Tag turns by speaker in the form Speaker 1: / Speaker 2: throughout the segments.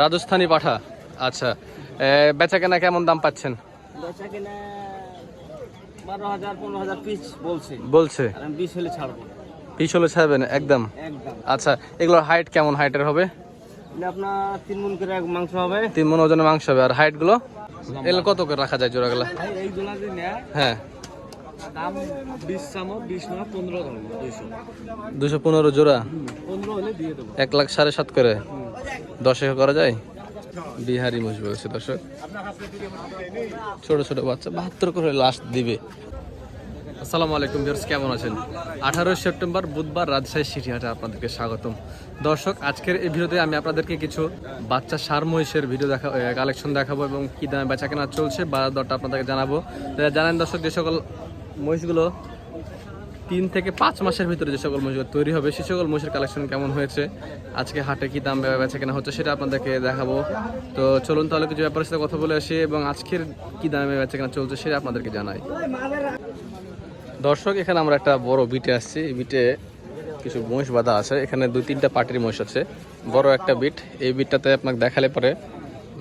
Speaker 1: রাজস্থানি পাঠা। আচ্ছা। বেচা কেনা কেমন দাম পাচ্ছেন?
Speaker 2: বেচা কিনা বারো হাজার পনেরো হাজার পিস বলছে।
Speaker 1: বলছে।
Speaker 2: বিশ হলে ছাড়বো।
Speaker 1: পিস হলে ছাড়বেন একদম? আচ্ছা এগুলোর হাইট কেমন? হাইটের হবে?
Speaker 2: আপনার তিন মন করে মাংস হবে।
Speaker 1: তিন মন ওজনের মাংস হবে। আর হাইটগুলো? এগুলো কত করে রাখা যায় জোড়াগুলা? হ্যাঁ।
Speaker 2: দাম বিশ চামো বিশ না পনেরো
Speaker 1: দুশো পনেরো জোড়া?
Speaker 2: পনেরো হলে দিয়ে দেবো।
Speaker 1: এক লাখ সাড়ে সাত করে। দশে করা যায়? বিহারি মোষ বলছে দর্শক। ছোট ছোট বাচ্চা, বাহাত্তর করে লাস্ট দিবে। আসসালামু আলাইকুম ভিউয়ার্স কেমন আছেন? আঠারোই সেপ্টেম্বর, বুধবার রাজশাহী সিটি হাটে আপনাদেরকে স্বাগতম। দর্শক, আজকের এই ভিডিওতে আমি আপনাদেরকে কিছু বাচ্চা সার মহিষের ভিডিও দেখা কালেকশন দেখাবো এবং কী দামে বেচা কেনা চলছে বা দরটা আপনাদেরকে জানাব। জানেন দর্শক, যে সকল মহিষগুলো তিন থেকে পাঁচ মাসের ভিতরে যে সকল মহিষ তৈরি হবে, সে সকল মহিষের কালেকশন কেমন হয়েছে? আজকে হাটে কি দাম বেচা কেনা হচ্ছে সেটা আপনাদেরকে দেখাবো। তো চলুন তাহলে কিছু ব্যাপারের সাথে কথা বলে আসি এবং আজকের কি দামে বেচা কেনা চলছে সেটা আপনাদেরকে জানাই। দর্শক, এখানে আমরা একটা বড় বিটে আসছি। বিটে কিছু মহিষ বাঁধা আছে। এখানে দুই তিনটা পার্টির মহিষ আছে। বড় একটা বিট। এই বিটটাতে আপনাকে দেখালে পরে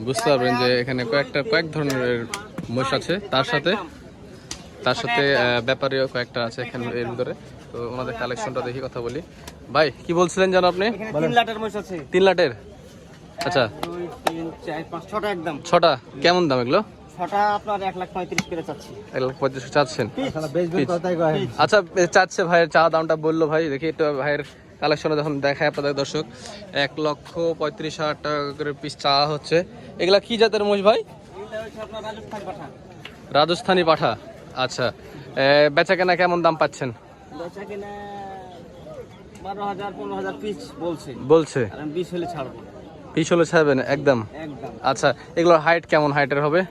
Speaker 1: বুঝতে পারবেন যে এখানে কয়েকটা, কয়েক ধরনের মহিষ আছে। তার সাথে তার সাথে ব্যাপারীও কয়েকটা আছে এখানে এর ভিতরে। তো ওনাদের কালেকশনটা দেখি কথা বলি। ভাই কি বলছিলেন জানো আপনি?
Speaker 2: তিন লাটের মহিষ আছে।
Speaker 1: তিন লাটের? আচ্ছা।
Speaker 2: দুই তিন চার পাঁচ ছটা একদম।
Speaker 1: ছটা? কেমন দাম এগুলো? আচ্ছা চাচ্ছে ভাইয়ের চা দামটা বলল ভাই। দেখি একটু ভাইয়ের কালেকশনে যখন দেখায় আপনাদের দর্শক। এক লক্ষ পঁয়ত্রিশ হাজার টাকা করে পিস চা হচ্ছে। এগুলা কি জাতের মোষ ভাই?
Speaker 2: এটা হচ্ছে আপনার রাজস্থান পাঠা।
Speaker 1: রাজস্থানি পাঠা। আচ্ছা। বেচা কেনা কেমন দাম পাচ্ছেন?
Speaker 2: বেচা কিনা বারো হাজার পনেরো হাজার পিস বলছে।
Speaker 1: বলছে।
Speaker 2: বিশ হলে ছাড়বো।
Speaker 1: পিস হলে ছাড়বেন একদম?
Speaker 2: একদম।
Speaker 1: আচ্ছা এগুলোর হাইট কেমন? হাইটের হবে?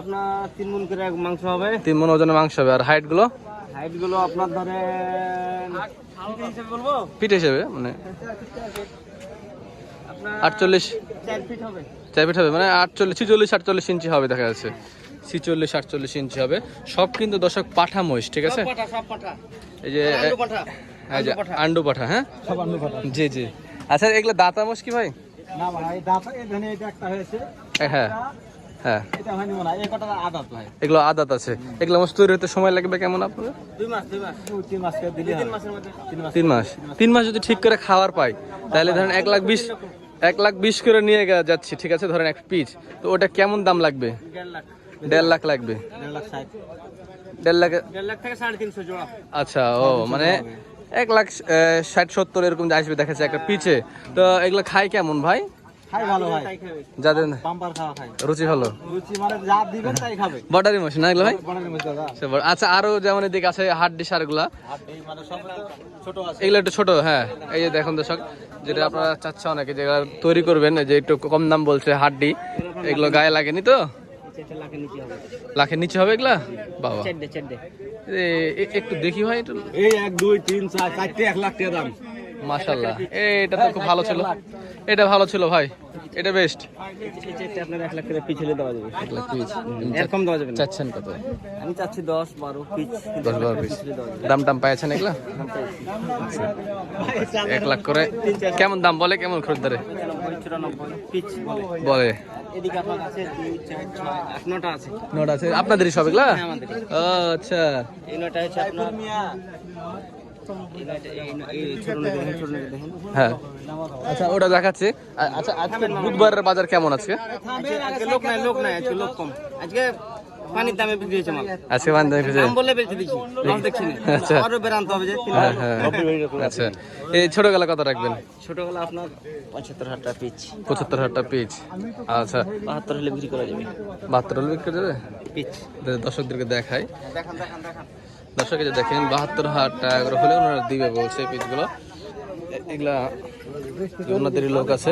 Speaker 2: আপনার তিন মন করে মাংস হবে।
Speaker 1: তিন মন মাংস হবে। আর
Speaker 2: হাইটগুলো? হাইটগুলো আপনার ধরেন ফিটের
Speaker 1: ফিট হিসেবে মানে আটচল্লিশ।
Speaker 2: হবে।
Speaker 1: চার ফিট হবে মানে আটচল্লিশ ছিচল্লিশ আটচল্লিশ ইঞ্চি হবে দেখা যাচ্ছে। ছিচল্লিশ আটচল্লিশ ইঞ্চি হবে। সব কিন্তু দর্শক পাঠা মহিষ ঠিক আছে? এই যে। আন্ডু পাঠা। হ্যাঁ? জি জি। আচ্ছা এগুলো দাঁতা মোষ কি ভাই?
Speaker 2: না ভাই দাঁত এখানে এটা একটা হয়েছে।
Speaker 1: হ্যাঁ হ্যাঁ। এগুলো আদাত আছে। এগুলো মোষ তৈরি হতে সময় লাগবে কেমন আপনার
Speaker 2: দুই মাস দুই মাস। তিন মাস করে দিলে তিন মাসের মধ্যে। তিন মাস
Speaker 1: তিন মাস। তিন মাস যদি ঠিক করে খাবার পাই তাহলে ধরেন এক লাখ বিশ এক লাখ বিশ করে নিয়ে যাচ্ছি ঠিক আছে? ধরেন এক পিস। তো ওটা কেমন দাম লাগবে?
Speaker 2: দেড় লাখ।
Speaker 1: দেড় লাখ লাগবে।
Speaker 2: দেড় লাখ থেকে সাড়ে তিনশো জোড়া
Speaker 1: আচ্ছা ও মানে এক লাখ ষাট সত্তর এরকম আসবে দেখা যাচ্ছে একটা পিছে তো এগুলো খাই কেমন ভাই? যাদের রুচি ভালো?
Speaker 2: মানে
Speaker 1: বর্ডারি মশিন না এগুলো ভাই? বড়- আচ্ছা আরও যেমন এদিকে আছে হাড্ডি
Speaker 2: এই মানে
Speaker 1: এগুলো একটু ছোট হ্যাঁ। এই যে দেখুন দর্শক যেটা আপনারা চাচ্ছে অনেকে যেগুলো তৈরি করবেন যে একটু কম দাম বলছে হাড্ডি এগুলো গায়ে লাগেনি তো?
Speaker 2: লাখের নিচে হবে।
Speaker 1: লাখের নিচে হবে এগুলা? বাবা। একটু দেখি ভাই একটু।
Speaker 2: এই এক দুই তিন চার চারটে এক লাখ টাকা দাম।
Speaker 1: মাশাল্লাহ এটা তো খুব ভালো ছিল। এটা ভালো ছিল ভাই। এটা বেস্ট
Speaker 2: এই আপনার এক লাখ টাকা পিছলে দেওয়া যাবে।
Speaker 1: এক লাখ পিস
Speaker 2: এরকম দেওয়া যাবে
Speaker 1: চাচ্ছেন কত?
Speaker 2: আমি চাচ্ছি দশ বারো পিস
Speaker 1: দশ বারো পিস দাম টাম পাইছেন এগুলা? এক লাখ করে। কেমন দাম বলে কেমন খরিদ্দারে?
Speaker 2: পিচ বলে। এদিকে আপনার আছে। আছে
Speaker 1: আছে। আপনাদেরই সব এগুলা?
Speaker 2: হ্যাঁ,
Speaker 1: আচ্ছা।
Speaker 2: এই হচ্ছে আপনার
Speaker 1: হ্যাঁ। আচ্ছা ওটা দেখাচ্ছে। আচ্ছা আজকে বাজার কেমন আছে
Speaker 2: লোক নাই লোক নাই আজকে লোক কম। আজকে পানির দামে বিক্রি হয়েছে মাল।
Speaker 1: আজকে বান্ধব
Speaker 2: দাম বললে বেঁচে দিচ্ছি। লস দেখছি
Speaker 1: আচ্ছা।
Speaker 2: আরও বেরানতে হবে যে
Speaker 1: হ্যাঁ হ্যাঁ। আচ্ছা। এই ছোটবেলা কত রাখবেন?
Speaker 2: আপনার পঁচাত্তর হাজার টাকা পিচ।
Speaker 1: পঁচাত্তর হাজার টাকা পিস আচ্ছা।
Speaker 2: বাহাত্তর হলে বিক্রি করা যাবে।
Speaker 1: বাহাত্তর হলে বিক্রি করে দেবে
Speaker 2: পিচ।
Speaker 1: দর্শকদেরকে দেখাই।
Speaker 2: দেখান দেখান দেখান।
Speaker 1: দর্শক যে দেখেন বাহাত্তর হাজার টাকা করে হলে ওনারা দিবে বলছে এই পিসগুলো এগুলা ওনাদেরই লোক আছে।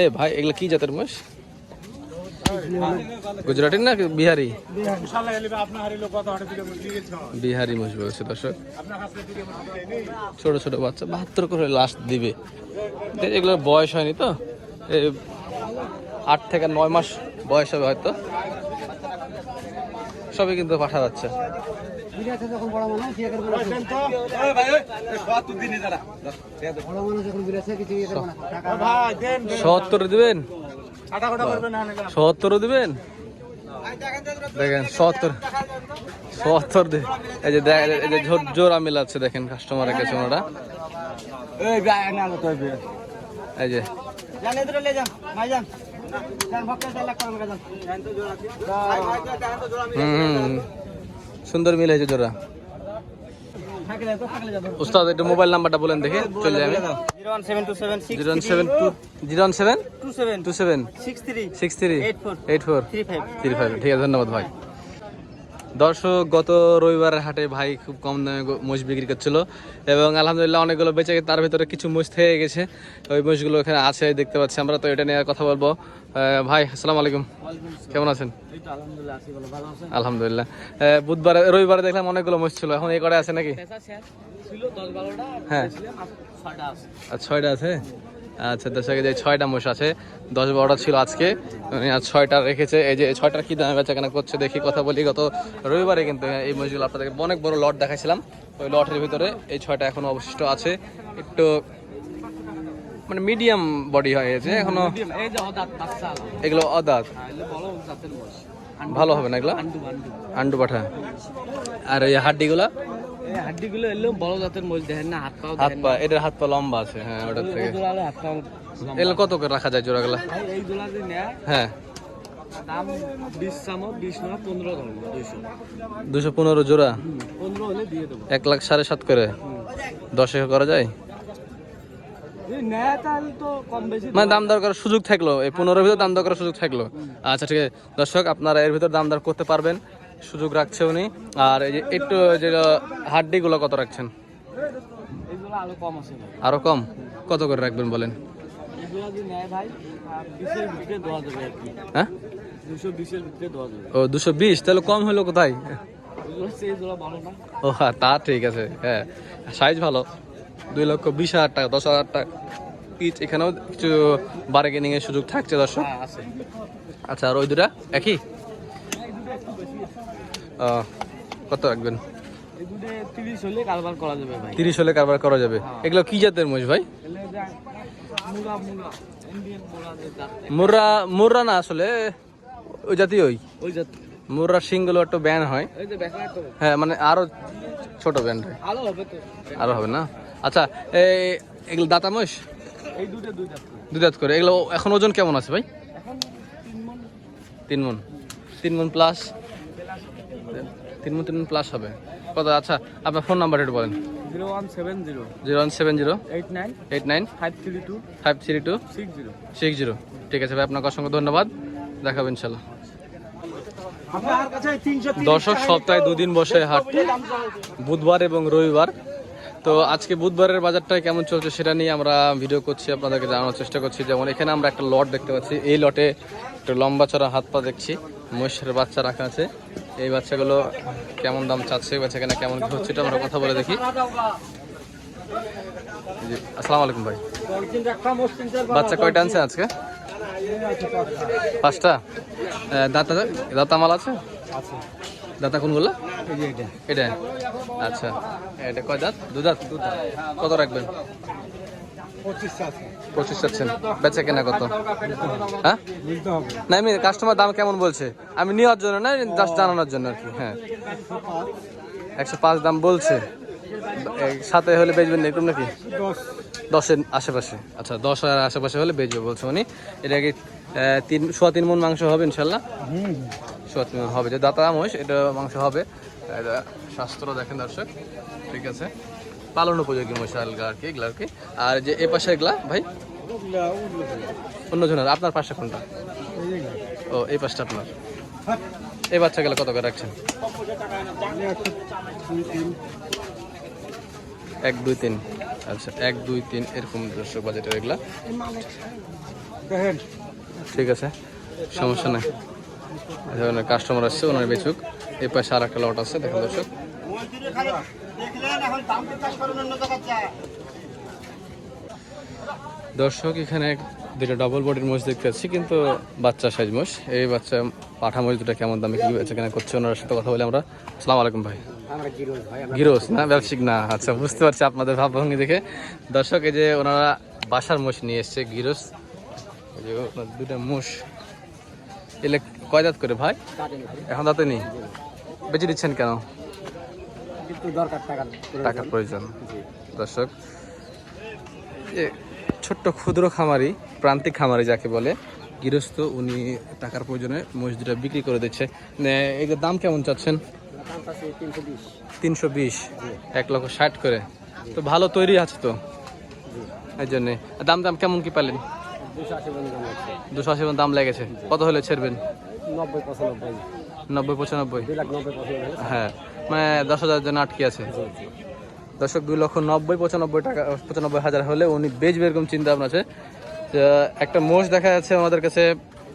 Speaker 1: এ ভাই এগুলা কি জাতের মোষ? গুজরাটি না বিহারি? বিহারি মোষ বলছে দর্শক। ছোট ছোট বাচ্চা বাহাত্তর করে লাস্ট দিবে। এগুলোর বয়স হয়নি তো? আট থেকে নয় মাস বয়স হবে হয়তো। সবই কিন্তু পাঠা যাচ্ছে। সত্তর দিবেন? সত্তর দিবেন? দেখেন সত্তর। সত্তর দি এই যে এই যে জোর- জোড়া মিলাচ্ছে দেখেন কাস্টমারের কাছে ওনারা। এই যে। হুম। সুন্দর মিল হয়েছে জোড়া
Speaker 2: থাকলে তো থাকলে যাব
Speaker 1: উস্তাদ একটু মোবাইল নাম্বারটা বলেন দেখে, চলে যাবে
Speaker 2: zero one seven two seven,
Speaker 1: zero seven two zero seven,
Speaker 2: two seven
Speaker 1: two seven,
Speaker 2: six three
Speaker 1: six three
Speaker 2: eight four
Speaker 1: eight four,
Speaker 2: three five.
Speaker 1: Three five, ঠিক আছে, ধন্যবাদ ভাই। দর্শক গত রবিবারের হাটে ভাই খুব কম দামে মোষ বিক্রি করছিল এবং আলহামদুলিল্লাহ অনেকগুলো বেঁচে গেছে তার ভিতরে কিছু মোষ থেকে গেছে। ওই মোষগুলো এখানে আছে দেখতে পাচ্ছি আমরা তো এটা নিয়ে কথা বলব। ভাই আসসালামু আলাইকুম। কেমন আছেন?
Speaker 2: আলহামদুলিল্লাহ।
Speaker 1: বুধবারে রবিবারে দেখলাম অনেকগুলো মোষ ছিল এখন এই কটা আছে নাকি? হ্যাঁ।
Speaker 2: ছয়টা আছে?
Speaker 1: আচ্ছা দর্শক এই যে ছয়টা মোষ আছে দশ বারোটা ছিল আজকে আজ ছয়টা রেখেছে। এই যে ছয়টার কি দামে বেচা কেনা করছে দেখি কথা বলি। গত রবিবারে কিন্তু এই মোষগুলো আপনাদেরকে অনেক বড় লট দেখাইছিলাম। ওই লটের ভিতরে এই ছয়টা এখনও অবশিষ্ট আছে। একটু মানে মিডিয়াম বডি হয়েছে
Speaker 2: এখনও
Speaker 1: এগুলো অদাঁত।
Speaker 2: মোষ।
Speaker 1: ভালো হবে না এগুলো?
Speaker 2: আন্ডু
Speaker 1: পাঠা। আর এই হাড্ডিগুলা?
Speaker 2: এই হাড্ডিগুলো এলেও বড় জাতের মোষ দেখেন না হাত পাও
Speaker 1: হাত পা এটার হাত পা লম্বা আছে হ্যাঁ ওটার থেকে।
Speaker 2: জোড়ালে হাত পাও
Speaker 1: এগুলো কত করে রাখা যায় জোড়াগুলা?
Speaker 2: এই জোড়া যে নেয়
Speaker 1: হ্যাঁ।
Speaker 2: দাম বিশ চামো বিশ নয় পনেরো ধরবো
Speaker 1: দুশো পনেরো জোড়া?
Speaker 2: পনেরো হলে দিয়ে দেবো।
Speaker 1: এক লাখ সাড়ে সাত করে? দশে করা যায়?
Speaker 2: যদি
Speaker 1: মানে দাম দর করার সুযোগ থাকল এই পনেরোর ভিতর দাম দর করার সুযোগ থাকল। আচ্ছা ঠিক আছে। দর্শক আপনারা এর ভিতর দাম দর করতে পারবেন। সুযোগ রাখছে উনি। আর এই যে একটু যে হাড্ডিগুলো কত রাখছেন?
Speaker 2: আরও কম
Speaker 1: কত করে রাখবেন বলেন? হ্যাঁ? ও দুশো বিশ? তাহলে কম হলো কোথায়? ও হ্যাঁ তা ঠিক আছে হ্যাঁ। সাইজ ভালো। দুই লক্ষ বিশ হাজার টাকা দশ হাজার টাকা পিচ এখানেও কিছু বার্গেনিং এর সুযোগ থাকছে দর্শক?
Speaker 2: হ্যাঁ
Speaker 1: আচ্ছা আর ওই দুটা? একই? কত রাখবেন?
Speaker 2: তিরিশ হলে কারবার করা যাবে
Speaker 1: তিরিশ হলে কারবার করা যাবে। এগুলো কি জাতের মোষ ভাই?
Speaker 2: জাত।
Speaker 1: মুর্রা মুর্রা না আসলে ওই জাতীয়
Speaker 2: ওই। জাত।
Speaker 1: মুর্রার শিংগুলো একটু ব্যান হয়। হ্যাঁ মানে আরও ছোট ব্যান্ড হয়।
Speaker 2: হবে
Speaker 1: আরও হবে না? আচ্ছা এগুলো দাতা মোষ?
Speaker 2: দুই জাত।
Speaker 1: দাঁত করে। এগুলো এখন ওজন কেমন আছে ভাই?
Speaker 2: তিন
Speaker 1: তিন মন। তিন মন প্লাস তিন মন তিন প্লাস হবে। কত? আচ্ছা আপনার ফোন নাম্বার একটু বলেন।
Speaker 2: Zero one seven zero
Speaker 1: zero one seven zero
Speaker 2: eight nine
Speaker 1: eight nine
Speaker 2: five three two
Speaker 1: five three two
Speaker 2: six zero
Speaker 1: six zero ঠিক আছে ভাই আপনাকে অসংখ্য ধন্যবাদ। দেখাবেন ইনশাল্লাহ। দর্শক সপ্তাহে দুদিন বসে হাট বুধবার এবং রবিবার। তো আজকে বুধবারের বাজারটা কেমন চলছে সেটা নিয়ে আমরা ভিডিও করছি আপনাদেরকে জানানোর চেষ্টা করছি। যেমন এখানে আমরা একটা লট দেখতে পাচ্ছি। এই লটে একটু লম্বা চড়া হাত পা দেখছি। মহিষের বাচ্চা রাখা আছে। এই বাচ্চাগুলো কেমন দাম চাচ্ছে বাচ্চা কেনা কেমন কি হচ্ছে, এটা আমরা কথা বলে দেখি। আসসালামু আলাইকুম ভাই। বাচ্চা কয়টা আনছে আজকে? পাঁচটা? দাঁতা দাঁতা মাল আছে? দাঁতা কোনগুলো এটা। আচ্ছা। এটা কয় দাঁত? দু দাঁত। কত রাখবেন? পঁচিশ চাচ্ছেন বেচা কেনা কত? হ্যাঁ? না আমি কাস্টমার দাম কেমন বলছে? আমি নেওয়ার জন্য না জাস্ট জানানোর জন্য আর কি হ্যাঁ। একশো পাঁচ দাম বলছে। সাথে হলে বেচবেন না এরকম নাকি? দশের আশেপাশে। আচ্ছা দশ হাজার আশেপাশে হলে বেচবে বলছে উনি। এটা কি তিন সোয়া তিন মন মাংস হবে ইনশাল্লাহ। সোয়া তিন মন হবে। যে দাতা মহিষ এটা মাংস হবে। এটা শাস্ত্র দেখেন দর্শক ঠিক আছে। পালন উপযোগী আলগা আর এগুলো আর আর যে এ পাশে এগুলা, ভাই? অন্য জনের আপনার পাশে কোনটা? ও, এই পাশটা আপনার। এই বাচ্চা গেলে কত করে রাখছেন? এক, দুই, তিন। আচ্ছা এক, দুই, তিন, এরকম দর্শক বাজেটের এগুলা। ঠিক আছে, সমস্যা নেই। কাস্টমার আসছে, ওনার বেচুক। এই পাশে আর একটা লট আছে, দেখুন দর্শক। দর্শক এখানে দুটো ডবল বডির মোষ দেখতে পাচ্ছি কিন্তু বাচ্চা সাইজ মোষ। এই বাচ্চা পাঠা মোষ দুটো কেমন দামে কি বেচা কেনা করছে ওনার সাথে কথা বলে আমরা। আসসালামু আলাইকুম ভাই।
Speaker 2: আমরা গিরোজ ভাই আমরা
Speaker 1: গিরোস না? ব্যবসায়িক না। আচ্ছা বুঝতে পারছি আপনাদের ভাবভঙ্গি দেখে। দর্শক এই যে ওনারা বাসার মোষ নিয়ে এসছে গিরোস দুটা মোষ। এলে কয় দাঁত করে ভাই। এখন দাঁতে নেই? বেঁচে দিচ্ছেন কেন?
Speaker 2: দরকার টাকার
Speaker 1: টাকার প্রয়োজন। দর্শক ছোট্ট ক্ষুদ্র খামারি প্রান্তিক খামারি যাকে বলে গৃহস্থ উনি টাকার প্রয়োজনে মোষ দুটা বিক্রি করে দিচ্ছে। এগুলোর দাম কেমন চাচ্ছেন?
Speaker 2: তিনশো বিশ।
Speaker 1: এক লক্ষ ষাট করে। তো ভালো তৈরি আছে তো? এই জন্যে। দাম দাম কেমন কি পালেন?
Speaker 2: দুশো আশি
Speaker 1: দাম লেগেছে। কত হলে ছেড়বেন?
Speaker 2: নব্বই পঁচানব্বই।
Speaker 1: নব্বই পঁচানব্বই। হ্যাঁ। মানে দশ হাজার জন্য আটকে আছে। দর্শক, দুই লক্ষ নব্বই, পঁচানব্বই টাকা, পঁচানব্বই হাজার হলে উনি বেচবে এরকম চিন্তা ভাবনা আছে একটা মোষ দেখা যাচ্ছে ওনাদের কাছে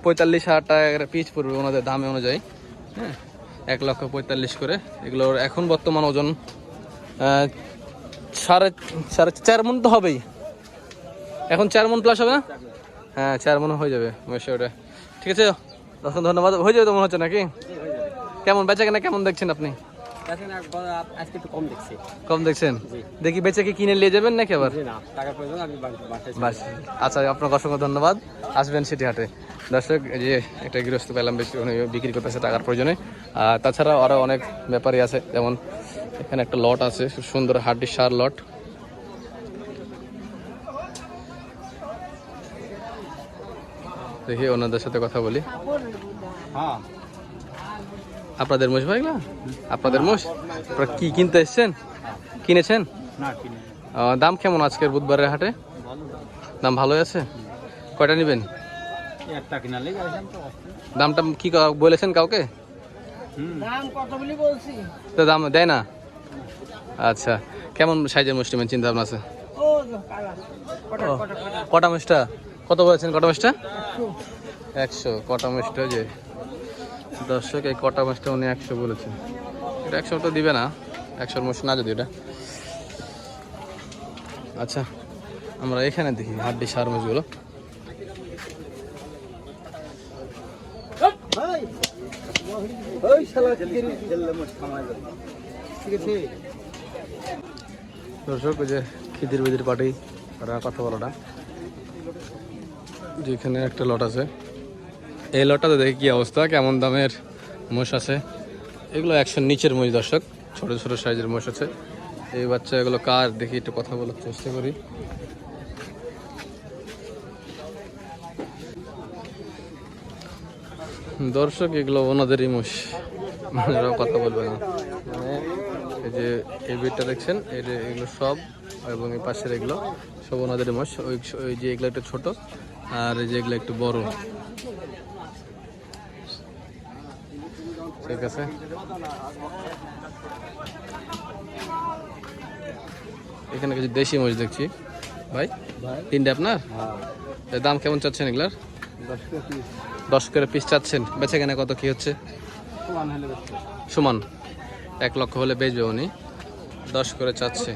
Speaker 1: পঁয়তাল্লিশ হাজার টাকা পিচ পড়বে ওনাদের দামে অনুযায়ী। হ্যাঁ এক লক্ষ পঁয়তাল্লিশ করে। এগুলোর এখন বর্তমান ওজন সাড়ে সাড়ে চার মন তো হবেই। এখন চার মন প্লাস হবে হ্যাঁ চার মন হয়ে যাবে মোষে ওটা। ঠিক আছে, দর্শক, ধন্যবাদ। হয়ে যাবে তো মনে হচ্ছে নাকি? কেমন, বেচা কেনা কেমন দেখছেন আপনি?
Speaker 2: আজকে একটু কম দেখছি।
Speaker 1: কম দেখছেন? দেখি বেচে কি কিনে নিয়ে যাবেন নাকি আবার?
Speaker 2: না টাকার প্রয়োজন আমি
Speaker 1: বাস আচ্ছা আপনাকে অসংখ্য ধন্যবাদ। আসবেন সিটি হাটে দর্শক এই যে একটা গৃহস্থ পেলাম বেশি উনি বিক্রি করতেছে টাকার প্রয়োজনে। আর তাছাড়া আরও অনেক ব্যাপারই আছে। যেমন এখানে একটা লট আছে খুব সুন্দর হাড্ডি সার লট। দেখি ওনাদের সাথে কথা বলি।
Speaker 2: হ্যাঁ।
Speaker 1: আপনাদের মোষ ভাই না আপনাদের মোষ? আপনারা কি কিনতে এসছেন? কিনেছেন?
Speaker 2: না
Speaker 1: দাম কেমন আজকের বুধবারের হাটে? দাম। ভালোই আছে? কয়টা নেবেন? দামটা কি কা- বলেছেন কাউকে?
Speaker 2: দাম কত বলি বলছি?
Speaker 1: তো দাম দেয় না? আচ্ছা কেমন সাইজের মুষ্টিমেন চিন্তা ভাবনা আছে?
Speaker 2: ও কটা
Speaker 1: ও,
Speaker 2: কটা কটা?
Speaker 1: কটা মুষ্টা? কত বলেছেন কটা মুষ্টা? একশো। কটা মুষ্টা যে দর্শক, এই কটা মাছটা উনি একশো বলেছেন। এটা একশো তো দিবে না, একশোর মুষ্টি না যদি এটা। আচ্ছা আমরা এখানে দেখি হাড্ডি সার
Speaker 2: আছে
Speaker 1: দর্শক যে খিদির বিদির পাটি কথা বলাটা যেখানে একটা লট আছে। এই লটটাতে দেখি কি অবস্থা, কেমন দামের মোষ আছে। এগুলো একশো নিচের মোষ দর্শক, ছোট ছোট সাইজের মোষ আছে। এই বাচ্চা এগুলো কার দেখি একটু কথা বলার চেষ্টা করি। দর্শক, এগুলো ওনাদেরই মোষ। ওরা কথা বলবে না। মানে এই যে এই বেডটা দেখছেন, এই যে এগুলো সব, এবং এই পাশের এগুলো সব ওনাদের মোষ। ওই যে এগুলো একটু ছোট, আর এই যে এগুলো একটু বড়। ঠিক আছে এখানে কিছু দেশি মোষ দেখছি। ভাই তিনটে আপনার?
Speaker 2: হ্যাঁ।
Speaker 1: দাম কেমন চাচ্ছেন এগুলার?
Speaker 2: দশ
Speaker 1: করে পিস। চাচ্ছেন। বেছে কেনা কত কি হচ্ছে?
Speaker 2: সমান
Speaker 1: সমান। এক লক্ষ হলে বেচবে উনি। দশ করে চাচ্ছে।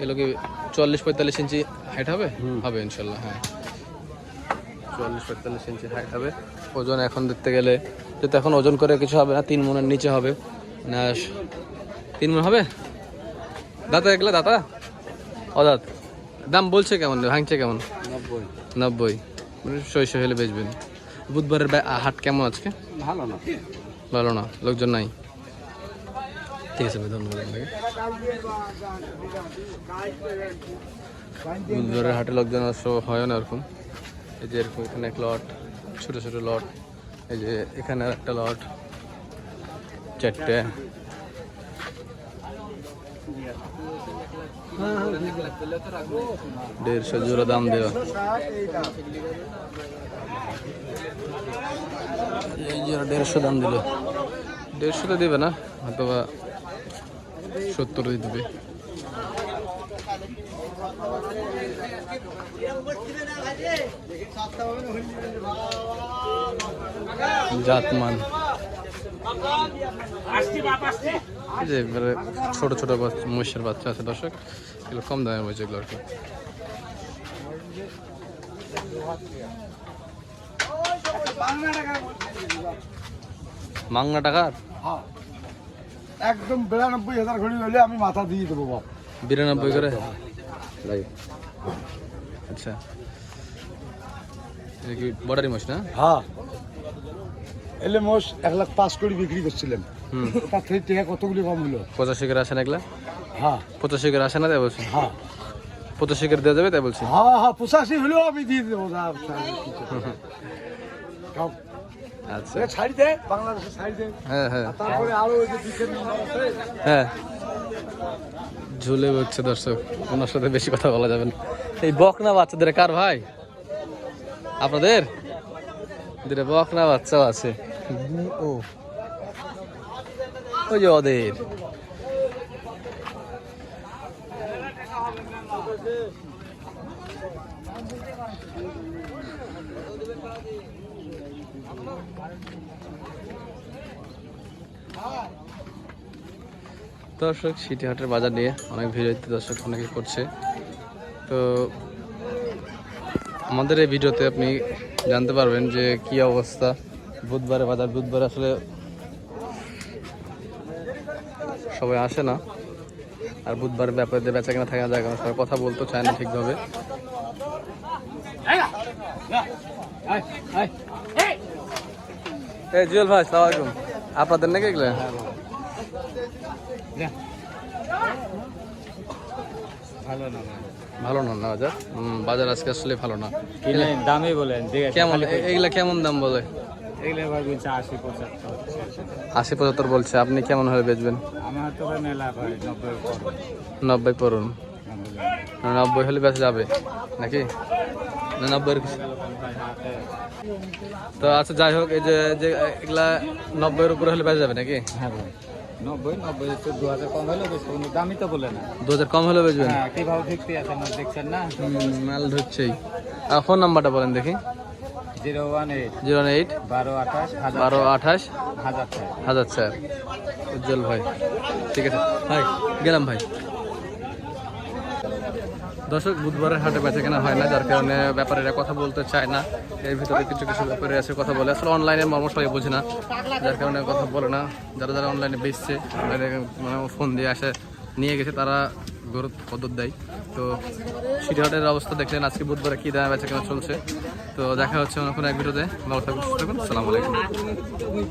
Speaker 1: এগুলো কি চল্লিশ পঁয়তাল্লিশ ইঞ্চি হাইট হবে? হবে ইনশাল্লাহ হ্যাঁ। চল্লিশ পঁয়তাল্লিশ ইঞ্চি হাইট হবে। ওজন এখন দেখতে গেলে যেহেতু এখন ওজন করে কিছু হবে না তিন মনের নিচে হবে। না তিন মন হবে? দাদা এগুলো দাদা ও দাদা দাম বলছে কেমন? ভাঙছে কেমন?
Speaker 2: নব্বই।
Speaker 1: নব্বই। মানে ছয়শো হলে বেচবেন। বুধবারের হাট কেমন আজকে?
Speaker 2: ভালো না।
Speaker 1: ভালো না লোকজন নাই। ঠিক আছে ভাই ধন্যবাদ আপনাকে। বুধবারের হাটে লোকজন হয় না এরকম? এই যে এরকম এখানে এক লট, ছোট ছোট লট, এই যে এখানে একটা লট, চারটে। দেড়শো জোড়া দাম দেওয়া। এই যে দেড়শো দাম দিল। দেড়শো তো দেবে না, অথবা সত্তর দেবে। জাতমান। এই যে এবারে ছোট ছোট বাচ্চা মহিষের বাচ্চা আছে দর্শক। এগুলো কম দামের মহিষ এগুলো আর কি। মাংনা টাকার?
Speaker 3: হ্যাঁ। একদম বিরানব্বই হাজার ঘড়ি হলে আমি মাথা দিয়ে দেবো বাপ।
Speaker 1: বিরানব্বই করে? আচ্ছা। এটা কি বর্ডারি মাছ না?
Speaker 3: হ্যাঁ। এলে মোষ এক লাখ পাঁচ কোটি বিক্রি করছিলেন।
Speaker 1: হুম।
Speaker 3: তার থেকে টাকা কতগুলি কম হলো?
Speaker 1: পঁচাশি করে আসে না? এগুলা
Speaker 3: হ্যাঁ।
Speaker 1: পঁচাশি করে আসে না তাই বলছি
Speaker 3: হ্যাঁ।
Speaker 1: পঁচাশি করে দেওয়া যাবে তাই বলছি
Speaker 3: হ্যাঁ হ্যাঁ পঁচাশি হলেও আমি দিয়ে দেবো
Speaker 1: আচ্ছা।
Speaker 3: ছাড়ি দে বাংলাদেশে ছাড়ি দে।
Speaker 1: হ্যাঁ হ্যাঁ।
Speaker 3: তারপরে আরও ওই যে
Speaker 1: হ্যাঁ। ঝুলে হচ্ছে দর্শক ওনার সাথে বেশি কথা বলা যাবে না। এই বক না বাচ্চাদের কার ভাই? আপনাদের? দুটো বকনা বাচ্চাও আছে। ও। ওই ওদের। দর্শক সিটিহাটের বাজার নিয়ে অনেক ভিড় দর্শক অনেকে করছে। তো আমাদের এই ভিডিওতে আপনি জানতে পারবেন যে কি অবস্থা। বুধবারে বাজার, বুধবার আসলে সবাই আসে না। আর বুধবার ব্যাপারে বেচা কেনা থাকে না যায় কারণ সবাই কথা বলতে চায় না ঠিকভাবে। জুয়েল ভাই, সালাম আপনাদের নাকি এগুলো?
Speaker 2: ভালো না
Speaker 1: ভালো না না বাজার? বাজার আজকে আসলে ভালো না।
Speaker 2: কিনে দামই বলেন
Speaker 1: কেমন? এগুলা কেমন দাম বলে?
Speaker 2: আশি পঁচাত্তর।
Speaker 1: বলছে আপনি কেমন হলে বেচবেন?
Speaker 2: নব্বই
Speaker 1: পড়ুন নব্বই হলে বেচা যাবে নাকি? নব্বই তো আচ্ছা যাই হোক এই যে যে এগুলা নব্বইয়ের উপরে হলে বেচা যাবে নাকি?
Speaker 2: হ্যাঁ ভাই নব্বই নব্বই তো দু হাজার কম হলেও বেশি কোনো দামই তো বলে না।
Speaker 1: দু হাজার কম হলে বেচবেন?
Speaker 2: হ্যাঁ কীভাবে দেখতে আছেন না দেখছেন না?
Speaker 1: মাল ধরছেই। আর ফোন নাম্বারটা বলেন দেখি।
Speaker 2: Zero one eight.
Speaker 1: Zero eight.
Speaker 2: বারো আঠাশ হাজার
Speaker 1: বারো আঠাশ।
Speaker 2: হাজার
Speaker 1: চার উজ্জ্বল ভাই। ঠিক আছে। ভাই গেলাম ভাই। দর্শক, বুধবারের হাটে বেচা কেনা হয় না, যার কারণে ব্যাপারীরা কথা বলতে চায় না। এর ভিতরে কিছু কিছু ব্যাপারে আছে, কথা বলে। আসলে অনলাইনে মর্ম সবাই বোঝে না, যার কারণে কথা বলে না। যারা যারা অনলাইনে বেচছে অনলাইনে মানে ফোন দিয়ে আসে, নিয়ে গেছে, তারা গরু পদ্ধত দেয়। তো সিটিহাটের অবস্থা দেখলেন, আজকে বুধবারে কী দামে বেচা কেনা চলছে। তো দেখা হচ্ছে অন্য কোনো এক ভিডিওতে। ভালো থাকুন, সুস্থ থাকুন